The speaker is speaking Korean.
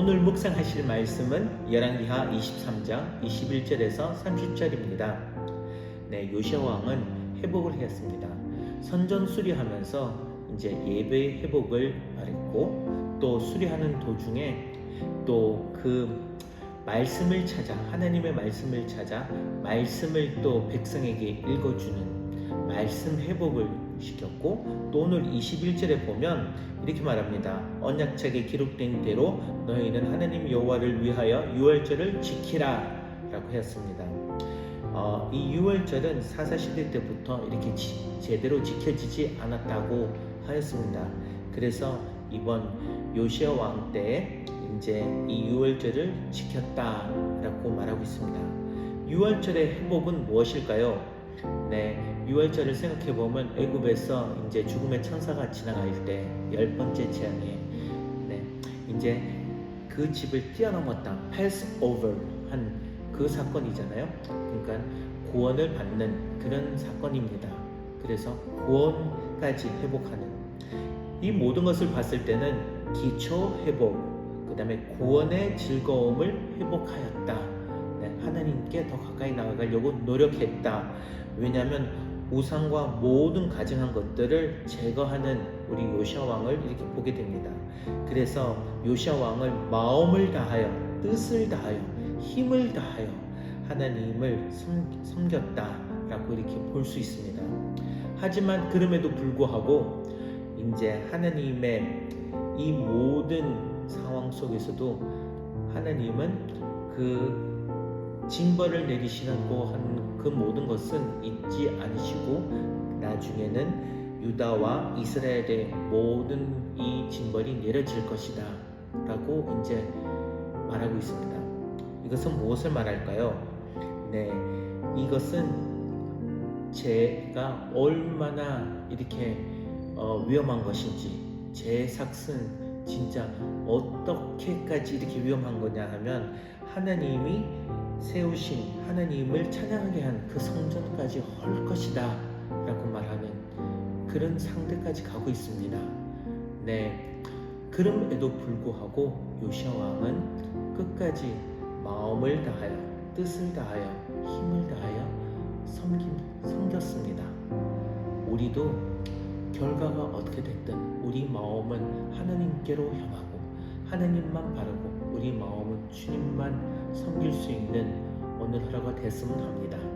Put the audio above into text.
오늘 묵상하실 말씀은 열왕기하 23장 21절에서 30절입니다. 네, 요시아 왕은 회복을 했습니다. 선전 수리하면서 이제 예배 회복을 말했고 또 수리하는 도중에 또 그 말씀을 찾아 하나님의 말씀을 찾아 말씀을 또 백성에게 읽어주는 말씀 회복을 시켰고 또 오늘 21절에 보면 이렇게 말합니다. 언약책에 기록된 대로 너희는 하나님 여호와를 위하여 유월절을 지키라라고 했습니다. 어, 이 유월절은 사사 시대 때부터 이렇게 지- 제대로 지켜지지 않았다고 하였습니다. 그래서 이번 요시아 왕 때 이제 이 유월절을 지켰다라고 말하고 있습니다. 유월절의 회복은 무엇일까요? 네, 유월절을 생각해 보면 애굽에서 이제 죽음의 천사가 지나갈 때 열 번째 재앙에 네, 이제 그 집을 뛰어넘었다, pass over 한 그 사건이잖아요. 그러니까 구원을 받는 그런 사건입니다. 그래서 구원까지 회복하는 이 모든 것을 봤을 때는 기초 회복, 그 다음에 구원의 즐거움을 회복하였다. 네, 하나님께 더 가까이 나아가려고 노력했다. 왜냐하면 우상과 모든 가증한 것들을 제거하는 우리 요시아 왕을 이렇게 보게 됩니다. 그래서 요시아 왕을 마음을 다하여 뜻을 다하여 힘을 다하여 하나님을 섬, 섬겼다라고 이렇게 볼 수 있습니다. 하지만 그럼에도 불구하고 이제 하나님의 이 모든 상황 속에서도 하나님은 그 징벌을 내리시는 그 모든 것은 잊지 않으시고 나중에는 유다와 이스라엘의 모든 이 징벌이 내려질 것이다 라고 이제 말하고 있습니다. 이것은 무엇을 말할까요? 네, 이것은 제가 얼마나 이렇게 어, 위험한 것인지 제 삭은 진짜 어떻게까지 이렇게 위험한 거냐 하면 하나님이 세우신 하나님을 찬양하게 한 그 성전까지 헐 것이다 라고 말하는 그런 상대까지 가고 있습니다. 네, 그럼에도 불구하고 요시아 왕은 끝까지 마음을 다하여 뜻을 다하여 힘을 다하여 섬긴, 섬겼습니다. 우리도 결과가 어떻게 됐든 우리 마음은 하나님께로 향하고 하나님만 바라고 우리 마음은 주님만 섬길 수 있는 오늘 하루가 됐으면 합니다.